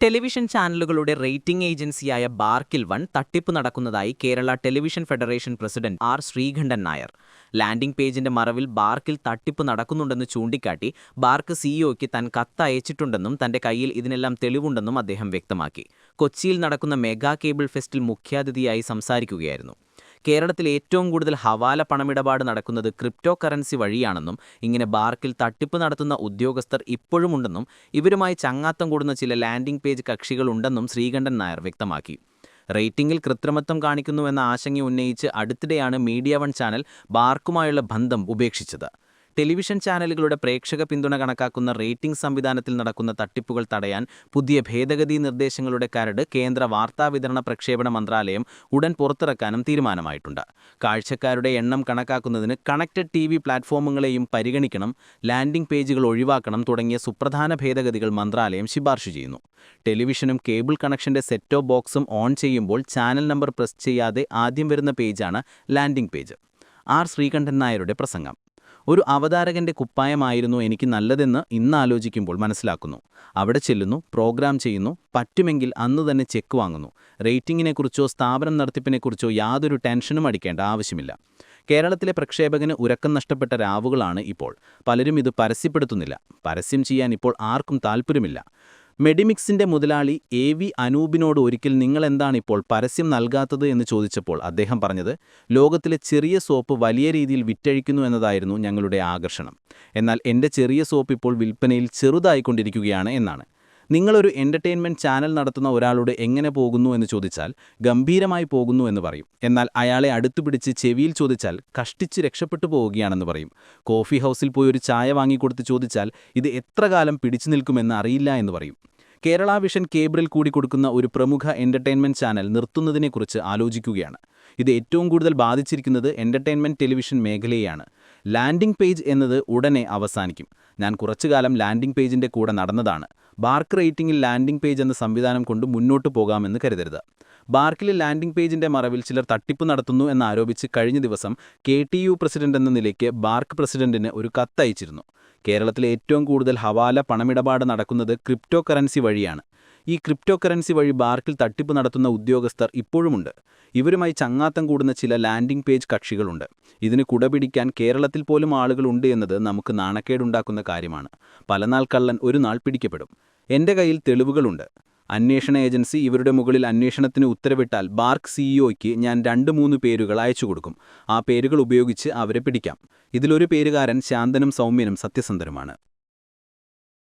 Television ചാനലുകളുടെ rating ഏജൻസിയായ ബാർക്കിൽ one തട്ടിപ്പ് നടക്കുന്നതായി Kerala television federation president R Sreekandan Nair. Landing പേജിന്റെ മറവിൽ ബാർക്കിൽ തട്ടിപ്പ് നടക്കുന്നുണ്ടെന്ന് ചൂണ്ടിക്കാട്ടി ബാർക്ക് സിഇഒയ്ക്ക് താൻ കത്തയച്ചിട്ടുണ്ടെന്നും തന്റെ കയ്യിൽ ഇതിനെല്ലാം തെളിവുണ്ടെന്നും അദ്ദേഹം വ്യക്തമാക്കി. കൊച്ചിയിൽ നടക്കുന്ന മെഗാ കേബിൾ ഫെസ്റ്റിൽ മുഖ്യാതിഥിയായി സംസാരിക്കുകയായിരുന്നു. കേരളത്തിൽ ഏറ്റവും കൂടുതൽ ഹവാല പണമിടപാട് നടക്കുന്നത് ക്രിപ്റ്റോ കറൻസി വഴിയാണെന്നും ഇങ്ങനെ ബാർക്കിൽ തട്ടിപ്പ് നടത്തുന്ന ഉദ്യോഗസ്ഥർ ഇപ്പോഴുമുണ്ടെന്നും ഇവരുമായി ചങ്ങാത്തം കൂടുന്ന ചില ലാൻഡിംഗ് പേജ് കക്ഷികളുണ്ടെന്നും ശ്രീകണ്ഠൻ നായർ വ്യക്തമാക്കി. റേറ്റിംഗിൽ കൃത്രിമത്വം കാണിക്കുന്നുവെന്ന ആശങ്ക ഉന്നയിച്ച് അടുത്തിടെയാണ് മീഡിയ വൺ ചാനൽ ബാർക്കുമായുള്ള ബന്ധം ഉപേക്ഷിച്ചത്. ടെലിവിഷൻ ചാനലുകളുടെ പ്രേക്ഷക പിന്തുണ കണക്കാക്കുന്ന റേറ്റിംഗ് സംവിധാനത്തിൽ നടക്കുന്ന തട്ടിപ്പുകൾ തടയാൻ പുതിയ ഭേദഗതി നിർദ്ദേശങ്ങളുടെ കരട് കേന്ദ്ര വാർത്താവിതരണ പ്രക്ഷേപണ മന്ത്രാലയം ഉടൻ പുറത്തിറക്കാനും തീരുമാനമായിട്ടുണ്ട്. കാഴ്ചക്കാരുടെ എണ്ണം കണക്കാക്കുന്നതിന് കണക്റ്റഡ് ടി പ്ലാറ്റ്ഫോമുകളെയും പരിഗണിക്കണം ലാൻഡിംഗ് പേജുകൾ ഒഴിവാക്കണം തുടങ്ങിയ സുപ്രധാന ഭേദഗതികൾ മന്ത്രാലയം ശുപാർശ ചെയ്യുന്നു. ടെലിവിഷനും കേബിൾ കണക്ഷന്റെ സെറ്റോ ബോക്സും ഓൺ ചെയ്യുമ്പോൾ ചാനൽ നമ്പർ പ്രസ് ചെയ്യാതെ ആദ്യം വരുന്ന പേജാണ് ലാൻഡിംഗ് പേജ്. ആർ ശ്രീകണ്ഠൻ നായരുടെ പ്രസംഗം. ഒരു അവതാരകന്റെ കുപ്പായമായിരുന്നു എനിക്ക് നല്ലതെന്ന് ഇന്നാലോചിക്കുമ്പോൾ മനസ്സിലാക്കുന്നു. അവിടെ ചെല്ലുന്നു പ്രോഗ്രാം ചെയ്യുന്നു പറ്റുമെങ്കിൽ അന്ന് തന്നെ ചെക്ക് വാങ്ങുന്നു. റേറ്റിംഗിനെക്കുറിച്ചോ സ്ഥാപനം നടത്തിപ്പിനെക്കുറിച്ചോ യാതൊരു ടെൻഷനും അടിക്കേണ്ട ആവശ്യമില്ല. കേരളത്തിലെ പ്രക്ഷേപകന് ഉറക്കം നഷ്ടപ്പെട്ട രാവുകളാണ് ഇപ്പോൾ. പലരും ഇത് പരസ്യപ്പെടുത്തുന്നില്ല. പരസ്യം ചെയ്യാൻ ഇപ്പോൾ ആർക്കും താൽപ്പര്യമില്ല. മെഡിമിക്സിന്റെ മുതലാളി എ വി അനൂപിനോട് ഒരിക്കൽ നിങ്ങളെന്താണിപ്പോൾ പരസ്യം നൽകാത്തത് എന്ന് ചോദിച്ചപ്പോൾ അദ്ദേഹം പറഞ്ഞത് ലോകത്തിലെ ചെറിയ സോപ്പ് വലിയ രീതിയിൽ വിറ്റഴിക്കുന്നു എന്നതായിരുന്നു ഞങ്ങളുടെ ആകർഷണം. എന്നാൽ എന്റെ ചെറിയ സോപ്പ് ഇപ്പോൾ വിൽപ്പനയിൽ ചെറുതായിക്കൊണ്ടിരിക്കുകയാണ് എന്നാണ്. നിങ്ങളൊരു എന്റർടൈൻമെന്റ് ചാനൽ നടത്തുന്ന ഒരാളോട് എങ്ങനെ പോകുന്നു എന്ന് ചോദിച്ചാൽ ഗംഭീരമായി പോകുന്നു എന്ന് പറയും. എന്നാൽ അയാളെ അടുത്തുപിടിച്ച് ചെവിയിൽ ചോദിച്ചാൽ കഷ്ടിച്ച് രക്ഷപ്പെട്ടു പോവുകയാണെന്ന് പറയും. കോഫി ഹൗസിൽ പോയി ഒരു ചായ വാങ്ങിക്കൊടുത്ത് ചോദിച്ചാൽ ഇത് എത്ര കാലം പിടിച്ചു നിൽക്കുമെന്ന് അറിയില്ല എന്ന് പറയും. കേരള വിഷൻ കേബിളിൽ കൂടി കൊടുക്കുന്ന ഒരു പ്രമുഖ എന്റർടൈൻമെന്റ് ചാനൽ നിർത്തുന്നതിനെക്കുറിച്ച് ആലോചിക്കുകയാണ്. ഇത് ഏറ്റവും കൂടുതൽ ബാധിച്ചിരിക്കുന്നത് എന്റർടൈൻമെന്റ് ടെലിവിഷൻ മേഖലയെയാണ്. ലാൻഡിംഗ് പേജ് എന്നത് ഉടനെ അവസാനിക്കും. ഞാൻ കുറച്ചുകാലം ലാൻഡിംഗ് പേജിന്റെ കൂടെ നടന്നതാണ്. ബാർക്ക് റേറ്റിംഗിൽ ലാൻഡിംഗ് പേജ് എന്ന സംവിധാനം കൊണ്ട് മുന്നോട്ട് പോകാമെന്ന് കരുതരുത്. ബാർക്കിലെ ലാൻഡിംഗ് പേജിന്റെ മറവിൽ ചിലർ തട്ടിപ്പ് നടത്തുന്നു എന്നാരോപിച്ച് കഴിഞ്ഞ ദിവസം കെ ടി യു പ്രസിഡന്റ് എന്ന നിലയ്ക്ക് ബാർക്ക് പ്രസിഡന്റിന് ഒരു കത്തയച്ചിരുന്നു. കേരളത്തിലെ ഏറ്റവും കൂടുതൽ ഹവാല പണമിടപാട് നടക്കുന്നത് ക്രിപ്റ്റോ കറൻസി വഴിയാണ്. ഈ ക്രിപ്റ്റോ കറൻസി വഴി ബാർക്കിൽ തട്ടിപ്പ് നടത്തുന്ന ഉദ്യോഗസ്ഥർ ഇപ്പോഴുമുണ്ട്. ഇവരുമായി ചങ്ങാത്തം കൂടുന്ന ചില ലാൻഡിംഗ് പേജ് കക്ഷികളുണ്ട്. ഇതിന് കുടപിടിക്കാൻ കേരളത്തിൽ പോലും ആളുകളുണ്ട് എന്നത് നമുക്ക് നാണക്കേടുണ്ടാക്കുന്ന കാര്യമാണ്. പലനാൾ കള്ളൻ ഒരു നാൾ പിടിക്കപ്പെടും. എന്റെ കയ്യിൽ തെളിവുകളുണ്ട്. അന്വേഷണ ഏജൻസി ഇവരുടെ മുകളിൽ അന്വേഷണത്തിന് ഉത്തരവിട്ടാൽ ബാർക്ക് സിഇഒയ്ക്ക് ഞാൻ രണ്ട് മൂന്ന് പേരുകൾ അയച്ചു കൊടുക്കും. ആ പേരുകൾ ഉപയോഗിച്ച് അവരെ പിടിക്കാം. ഇതിലൊരു പേരുകാരൻ ശാന്തനും സൗമ്യനും സത്യസന്ധരുമാണ്